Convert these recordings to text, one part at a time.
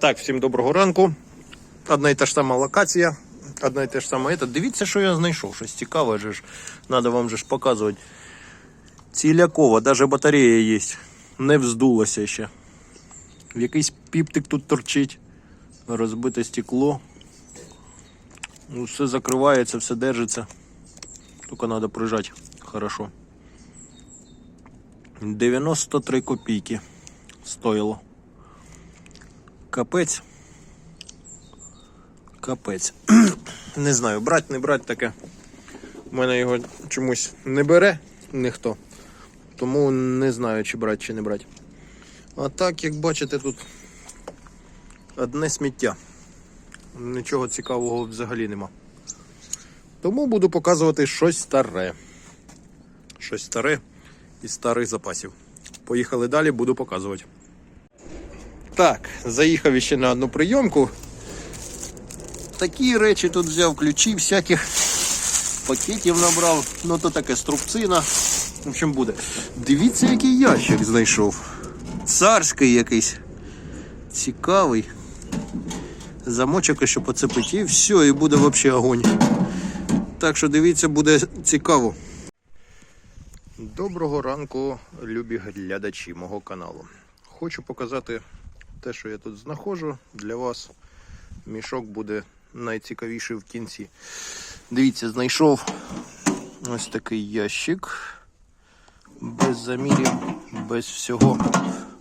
Так, всім доброго ранку. Одна і та ж сама локація, одна і те ж саме. Це. Дивіться, що я знайшов. Щось цікаве же ж. Надо вам же ж показувати. Цілякова, навіть батарея є. Не вздулася ще. Якийсь піптик тут торчить. Розбите стекло. Ну, все закривається, все держиться. Тільки треба прижати. Хорошо. 93 копійки стоїло. Капець. Капець. не знаю, брать, не брать таке. У мене його чомусь не бере ніхто. Тому не знаю, чи брать, чи не брать. А так, як бачите, тут одне сміття. Нічого цікавого взагалі нема. Тому буду показувати щось старе. Щось старе із старих запасів. Поїхали далі, буду показувати. Так, заїхав ще на одну прийомку. Такі речі тут взяв, ключі всяких пакетів набрав. Ну то таке струбцина. В общем, буде. Дивіться, який ящик знайшов. Царський якийсь. Цікавий. Замочок, що поцепить, і все, і буде взагалі огонь. Так що дивіться, буде цікаво. Доброго ранку, любі глядачі мого каналу. Хочу показати те, що я тут знаходжу для вас. Мішок буде найцікавіший в кінці. Дивіться, знайшов ось такий ящик. Без замірів, без всього.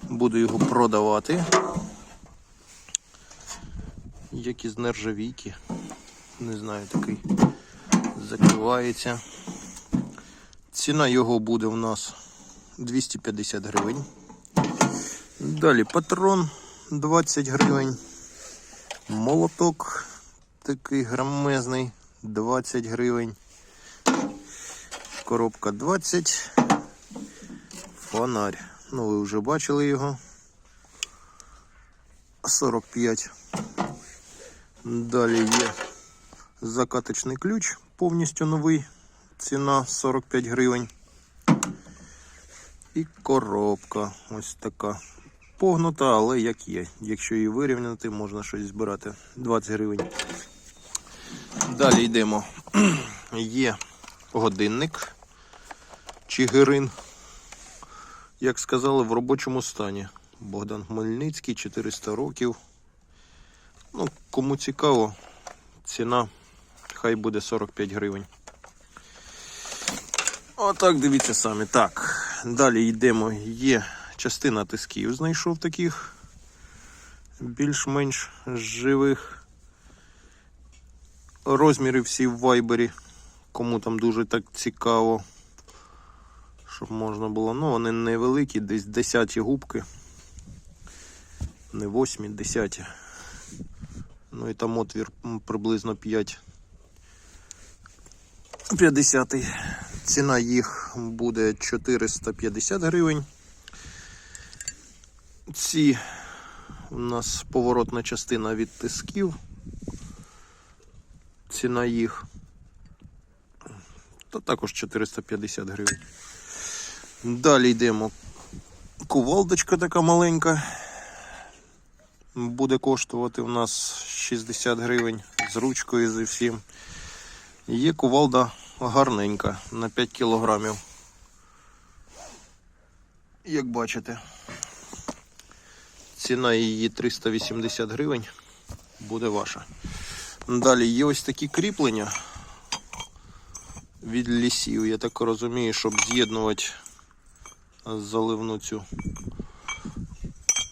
Буду його продавати. Як із нержавійки. Не знаю, такий закривається. Ціна його буде в нас 250 гривень. Далі патрон 20 гривень. Молоток такий громезний 20 гривень. Коробка 20. Фонарь. Ну, ви вже бачили його. 45. Далі є закаточний ключ, повністю новий. Ціна 45 гривень. І коробка ось така. Погнута, але як є. Якщо її вирівняти, можна щось збирати. 20 гривень. Далі йдемо. Є годинник Чигирин. Як сказали, в робочому стані. Богдан Хмельницький, 400 років. Ну, кому цікаво, ціна хай буде 45 гривень. Отак, дивіться самі. Так, далі йдемо. Є частина тисків, знайшов таких більш-менш живих. Розміри всі в вайбері. Кому там дуже так цікаво. Щоб можна було. Ну, вони невеликі, десь 10 губки. Не 8, 10. Ну і там отвір приблизно 5. 50. Ціна їх буде 450 гривень. Ці у нас поворотна частина від тисків. Ціна їх та також 450 гривень. Далі йдемо. Кувалдочка така маленька. Буде коштувати у нас 60 гривень з ручкою зі всім. Є кувалда гарненька на 5 кілограмів. Як бачите, ціна її 380 гривень буде ваша. Далі є ось такі кріплення від лісів, я так розумію, щоб з'єднувати заливну цю.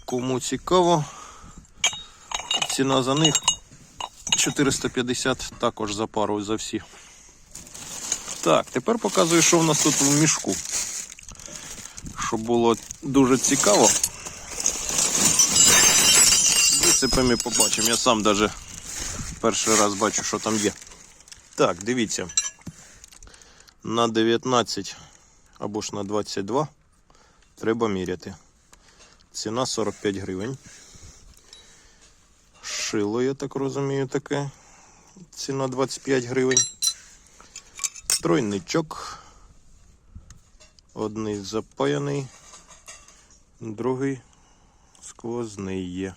Кому цікаво, ціна за них 450 також за пару за всі. Так, тепер показую, що в нас тут в мішку. Щоб було дуже цікаво. Висипемо побачимо. Я сам навіть перший раз бачу, що там є. Так, дивіться. На 19 або ж на 22 треба міряти. Ціна 45 гривень. Шило, я так розумію, таке. Ціна 25 гривень. Тройничок. Одний запаяний, другий сквозний є.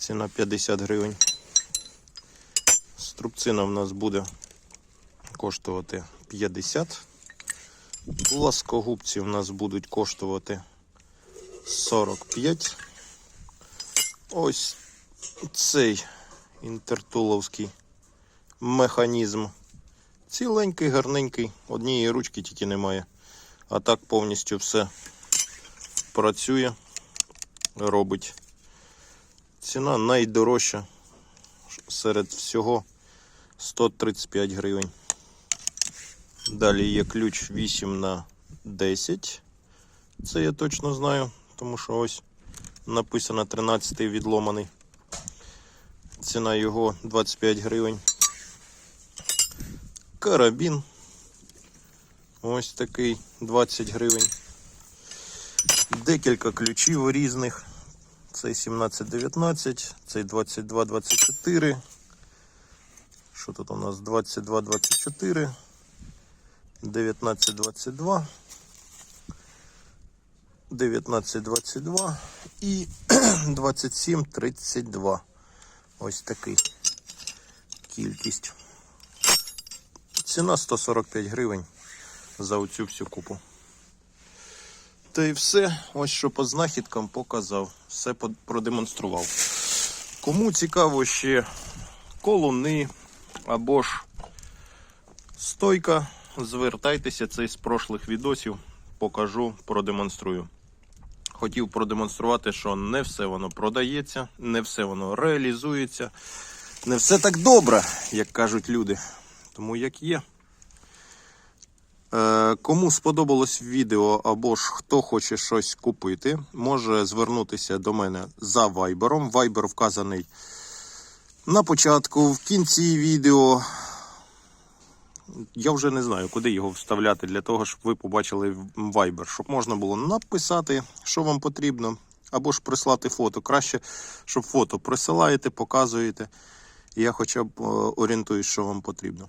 Ціна 50 гривень. Струбцина в нас буде коштувати 50. Пласкогубці в нас будуть коштувати 45. Ось цей інтертуловський механізм. Ціленький, гарненький, однієї ручки тільки немає. А так повністю все працює, робить. Ціна найдорожча серед всього 135 гривень. Далі є ключ 8 на 10. Це я точно знаю, тому що ось написано 13 відломаний. Ціна його 25 гривень. Карабін. Ось такий 20 гривень. Декілька ключів різних. Цей 17-19, цей 22-24. Що тут у нас? 22-24, 19-22, 19-22 і 27-32. Ось такий кількість. Ціна 145 гривень за оцю всю купу. Та і все. Ось що по знахідкам показав. Все продемонстрував. Кому цікаво ще колуни або ж стойка, звертайтеся це з прошлих відосів. Покажу, продемонструю. Хотів продемонструвати, що не все воно продається, не все воно реалізується, не все так добре, як кажуть люди. Тому як є. Кому сподобалось відео або ж хто хоче щось купити, може звернутися до мене за вайбером. Вайбер вказаний на початку, в кінці відео. Я вже не знаю, куди його вставляти для того, щоб ви побачили вайбер, щоб можна було написати, що вам потрібно, або ж прислати фото. Краще, щоб фото присилаєте, показуєте. Я хоча б е, орієнтуюсь, що вам потрібно.